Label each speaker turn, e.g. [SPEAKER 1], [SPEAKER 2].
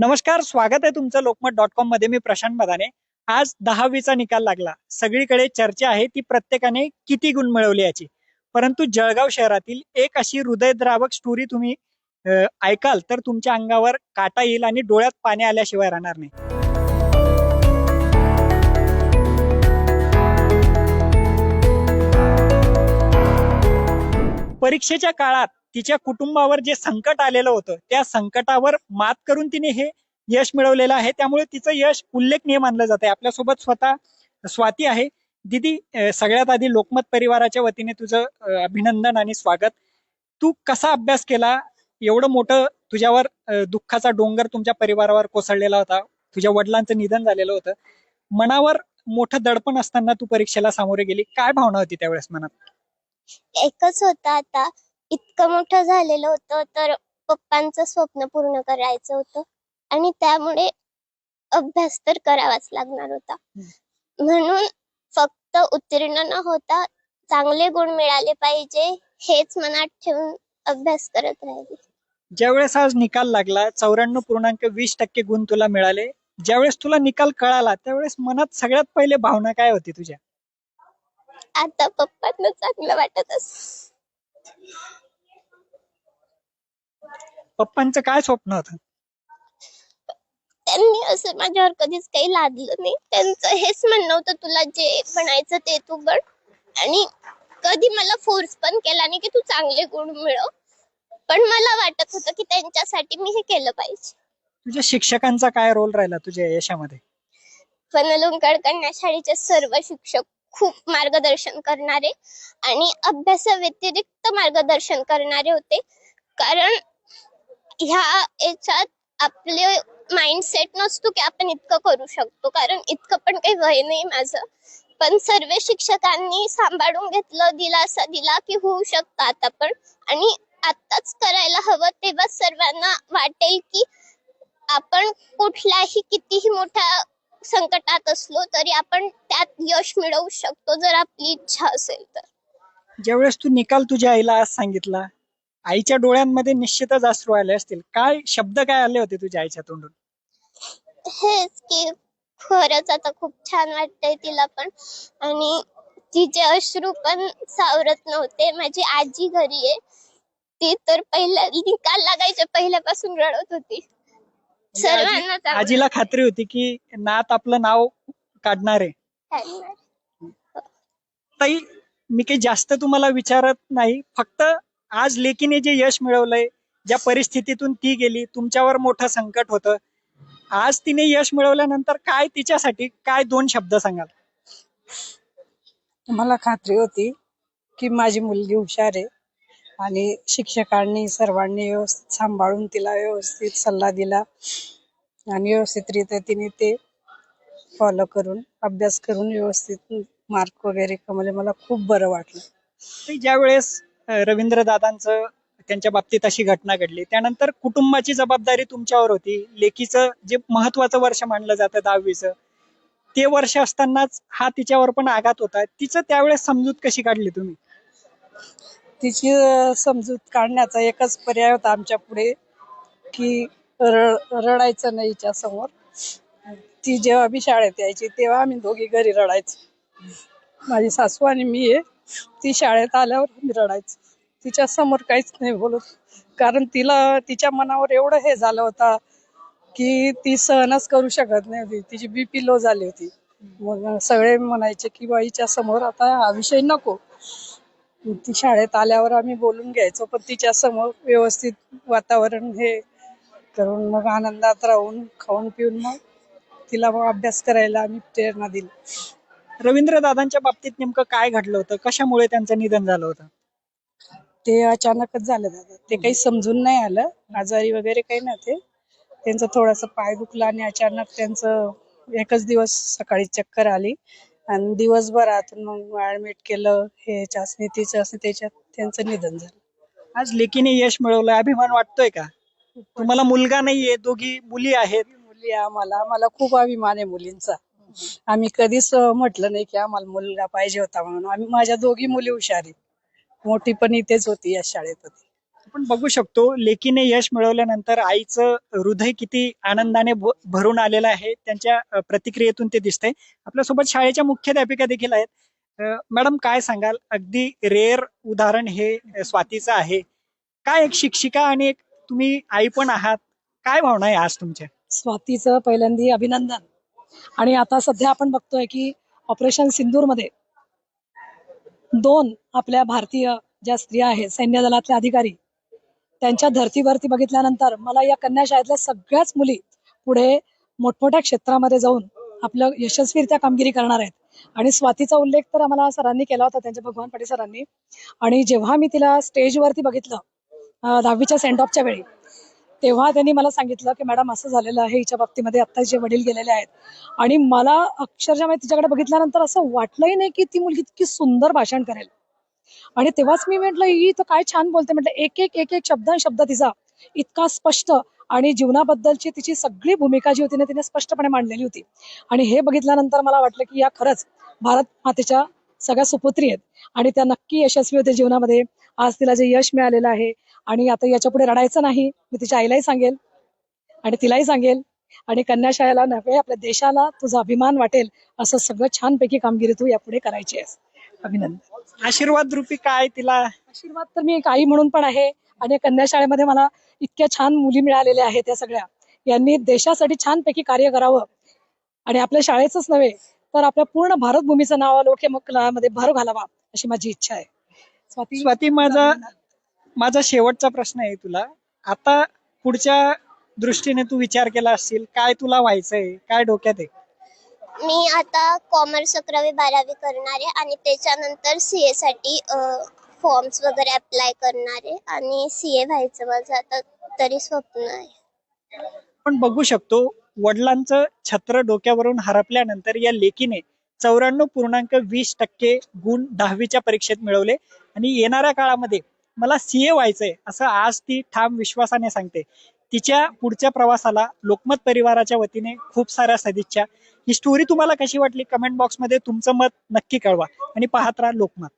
[SPEAKER 1] नमस्कार स्वागत आहे तुमचं लोकमत डॉट कॉममध्ये. मी प्रशांत मदाने. आज दहावीचा निकाल लागला. सगळीकडे चर्चा आहे ती प्रत्येकाने किती गुण मिळवले याची. परंतु जळगाव शहरातील एक अशी हृदयद्रावक स्टोरी तुम्ही ऐकाल तर तुमच्या अंगावर काटा येईल आणि डोळ्यात पाणी आल्याशिवाय राहणार नाही. परीक्षेच्या काळात तिच्या कुटुंबावर जे संकट आलेलं होतं त्या संकटावर मात करून तिने हे यश मिळवलेलं आहे. त्यामुळे तिचं यश उल्लेखनीय मानलं जात आहे आपल्यासोबत स्वतः स्वाती आहे. दिदी सगळ्यात आधी लोकमत परिवाराच्या वतीने तुझं अभिनंदन आणि स्वागत. तू कसा अभ्यास केला? एवढं मोठं तुझ्यावर दुःखाचा डोंगर तुमच्या परिवारावर कोसळलेला होता. तुझ्या वडिलांचं निधन झालेलं होतं. मनावर मोठं दडपण असताना तू परीक्षेला सामोरे गेली. काय भावना होती त्यावेळेस मनात?
[SPEAKER 2] एकच होता आता. इतकं मोठं झालेलं होतं तर पप्पांचं स्वप्न पूर्ण करायचं होतं. आणि त्यामुळे अभ्यास तर करावाच लागणार होता. म्हणून फक्त उत्तीर्ण न होता चांगले गुण मिळाले पाहिजे हेच मनात ठेवून अभ्यास करत राहिले.
[SPEAKER 1] ज्यावेळेस आज निकाल लागला चौऱ्याण्णव पूर्णांक वीस टक्के गुण तुला मिळाले ज्यावेळेस तुला निकाल कळाला त्यावेळेस मनात सगळ्यात पहिले भावना काय होती तुझ्या?
[SPEAKER 2] आता पप्पांना चांगलं वाटत असत
[SPEAKER 1] पप्पांचं काय स्वप्न होतं?
[SPEAKER 2] त्यांनी असं माझ्यावर कधीच काही लादलं नाही. त्यांचं हेच म्हणणं होतं तुला जे बनायचं ते तू बन आणि कधी मला फोर्स पण केला नाही की तू चांगले गुण मिळव. पण मला वाटत होतं की त्यांच्यासाठी मी हे केलं पाहिजे.
[SPEAKER 1] तुझ्या शिक्षकांचा काय रोल राहिला तुझ्या यशामध्ये?
[SPEAKER 2] फनलुंकड कन्या शाळेचे सर्व शिक्षक खूप मार्गदर्शन करणारे आणि अभ्यासाव्यतिरिक्त मार्गदर्शन करणारे होते. कारण ह्या याच्यात आपले माइंडसेट नसतो की आपण इतकं करू शकतो. कारण इतकं पण काही वय नाही माझं. पण सर्व शिक्षकांनी सांभाळून घेतलं दिलासा दिला की होऊ शकतं आता पण. आणि आताच करायला हवं तेव्हा सर्वांना वाटेल की आपण कुठल्याही कितीही मोठा संकटात असलो तरी आपण त्यात यश मिळवू शकतो जर आपली इच्छा असेल तर.
[SPEAKER 1] ज्यावेळेस तू निकाल तुझ्या आईला आज सांगितला आईच्या डोळ्यांमध्ये निश्चितच अश्रू आले असतील. काय शब्द काय आले होते तुझ्या आईच्या तोंडून?
[SPEAKER 2] हेच की खरंच आता खूप छान वाटतंय तिला पण. आणि तिचे अश्रू पण सावरत नव्हते. माझी आजी घरी आहे. ती तर पहिल्या निकाल लागायच्या पहिल्यापासून रडत होती.
[SPEAKER 1] म्हणजे आजी-
[SPEAKER 2] सर्वांना
[SPEAKER 1] आजीला खात्री होती की नात आपलं नाव काढणार. आहे. ताई मी काही जास्त तुम्हाला विचारत नाही. फक्त आज लेकीने जे यश मिळवलंय ज्या परिस्थितीतून ती गेली तुमच्यावर मोठं संकट होतं. आज तिने यश मिळवल्यानंतर काय तिच्यासाठी काय दोन शब्द सांगाल?
[SPEAKER 3] मला खात्री होती की माझी मुलगी हुशार आहे. आणि शिक्षकांनी सर्वांनी व्यवस्थित सांभाळून तिला व्यवस्थित सल्ला दिला. आणि व्यवस्थितरित्या तिने ते फॉलो करून अभ्यास करून व्यवस्थित मार्क वगैरे कमवले म्हणजे मला खूप बरं वाटलं.
[SPEAKER 1] ते ज्यावेळेस रवींद्र दादांचं त्यांच्या बाबतीत अशी घटना घडली त्यानंतर कुटुंबाची जबाबदारी तुमच्यावर होती. लेकीचं जे महत्वाचं वर्ष मानलं जातं दहावीचं ते वर्ष असतानाच हा तिच्यावर पण आघात होता. तिचं त्यावेळेस समजूत कशी काढली तुम्ही?
[SPEAKER 3] तिची समजूत काढण्याचा एकच पर्याय होता आमच्या पुढे की र रडायचं नाही हिच्या समोर ती जेव्हा मी शाळेत यायची तेव्हा आम्ही दोघी घरी रडायचो. माझी सासू आणि मी आहे ती शाळेत आल्यावर आम्ही रडायचो. तिच्या समोर काहीच नाही बोलत. कारण तिला तिच्या मनावर एवढं हे झालं होता की ती सहनच करू शकत नाही होती. तिची बीपी लो झाली होती. मग सगळे म्हणायचे की बाईच्या समोर आता हा विषय नको. ती शाळेत आल्यावर आम्ही बोलून घ्यायचो पण तिच्या समोर व्यवस्थित वातावरण हे करून मग आनंदात राहून खाऊन पिऊन मग तिला मग अभ्यास करायला आम्ही प्रेरणा दिली.
[SPEAKER 1] रवींद्र दादांच्या बाबतीत नेमकं काय घडलं होतं? कशामुळे त्यांचं निधन झालं होतं?
[SPEAKER 3] ते अचानकच झालं दादा. ते काही समजून नाही आलं. आजारी वगैरे काही नव्हते. त्यांचं थोडंसं पाय दुखला आणि अचानक त्यांचं एकच दिवस सकाळी चक्कर आली. आणि दिवसभरातून मग ऍडमिट केलं हे चाचणी ती चाचणी त्याच्यात त्यांचं निधन झालं.
[SPEAKER 1] आज लेकीने यश मिळवलंय अभिमान वाटतोय का? तुम्हाला मुलगा नाहीये दोघी मुली आहेत.
[SPEAKER 3] मुली आम्हाला. आम्हाला खूप अभिमान आहे मुलींचा. आम्ही कधीच म्हटलं नाही की आम्हाला मुलगा पाहिजे होता म्हणून. आम्ही माझ्या दोघी मुली हुशार आहेत. मोठी पण इथेच होती या शाळेत. होती
[SPEAKER 1] आपण बघू शकतो लेकीने यश मिळवल्यानंतर आईचं हृदय किती आनंदाने भरून आलेलं आहे त्यांच्या प्रतिक्रियेतून ते दिसतंय. आपल्यासोबत शाळेच्या मुख्याध्यापिका देखील आहेत. मॅडम काय सांगाल? अगदी रेअर उदाहरण हे स्वातीचं आहे. काय एक शिक्षिका आणि एक तुम्ही आई पण आहात काय भावना आहे आज तुमच्या?
[SPEAKER 4] स्वातीचं पहिल्यांदा अभिनंदन. आणि आता सध्या आपण बघतोय की ऑपरेशन सिंदूरमध्ये दोन आपल्या भारतीय ज्या स्त्रिया आहेत सैन्य दलातल्या अधिकारी त्यांच्या धर्तीवरती बघितल्यानंतर मला या कन्या शाळेतल्या सगळ्याच मुली पुढे मोठमोठ्या क्षेत्रामध्ये जाऊन आपलं यशस्वीरित्या कामगिरी करणार आहेत. आणि स्वातीचा उल्लेख तर आम्हाला सरांनी केला होता त्यांच्या भगवान पाटील सरांनी. आणि जेव्हा मी तिला स्टेजवरती बघितलं दहावीच्या सेंड ऑफच्या वेळी तेव्हा त्यांनी मला सांगितलं की मॅडम असं झालेलं आहे हिच्या बाबतीमध्ये आत्ता जे वडील गेलेले आहेत. आणि मला अक्षरशः तिच्याकडे बघितल्यानंतर असं वाटलंही नाही की ती मुलगी इतकी सुंदर भाषण करेल. आणि तेव्हाच मी म्हटलं ही तर काय छान बोलते. म्हटलं एक एक एक एक शब्द शब्द तिचा इतका स्पष्ट आणि जीवनाबद्दलची तिची सगळी भूमिका जी होती ना तिने स्पष्टपणे मांडलेली होती. आणि हे बघितल्यानंतर मला वाटलं की या खरंच भारत मातेच्या सगळ्या सुपुत्री आहेत आणि त्या नक्की यशस्वी होते जीवनामध्ये. आज तिला जे यश मिळालेलं आहे आणि आता याच्यापुढे रडायचं नाही मी तिच्या आईलाही सांगेल आणि तिलाही सांगेल. आणि कन्याशाळेला नव्हे आपल्या देशाला तुझा अभिमान वाटेल असं सगळं छानपैकी कामगिरी तू यापुढे करायची आहेस. अभिनंदन.
[SPEAKER 1] आशीर्वाद रूपी काय तिला?
[SPEAKER 4] आशीर्वाद तर मी एक आई म्हणून पण आहे आणि या कन्या शाळेमध्ये मला इतक्या छान मुली मिळालेल्या आहेत त्या सगळ्या. यांनी देशासाठी छानपैकी कार्य करावं. आणि आपल्या शाळेचंच नव्हे तर आपल्या पूर्ण भारतभूमीचं नाव लोकमध्ये भर घालावा अशी माझी इच्छा आहे. स्वाती
[SPEAKER 1] स्वाती माझा माझा शेवटचा प्रश्न आहे तुला. आता पुढच्या दृष्टीने तू विचार केला असशील काय तुला व्हायचंय? काय डोक्यात आहे?
[SPEAKER 2] मी आता कॉमर्स अकरावी बारावी करणार आहे आणि त्याच्यानंतर सी एसाठी साठी फॉर्म्स वगैरे अप्लाय करणार आहे आणि सी ए व्हायचं माझं आता तरी स्वप्न आहे.
[SPEAKER 1] पण बघू शकतो वडिलांचं छत्र डोक्यावरून हरपल्यानंतर या लेकीने चौऱ्याण्णव पूर्णांक वीस टक्के गुण दहावीच्या परीक्षेत मिळवले आणि येणाऱ्या काळामध्ये मला सीए व्हायचंय असं आज ती ठाम विश्वासाने सांगते. तिच्या पुढच्या प्रवासाला लोकमत परिवाराच्या वतीने खूप साऱ्या सदिच्छा. ही स्टोरी तुम्हाला कशी वाटली? कमेंट बॉक्समध्ये तुमचं मत नक्की कळवा. आणि पाहत राहा लोकमत.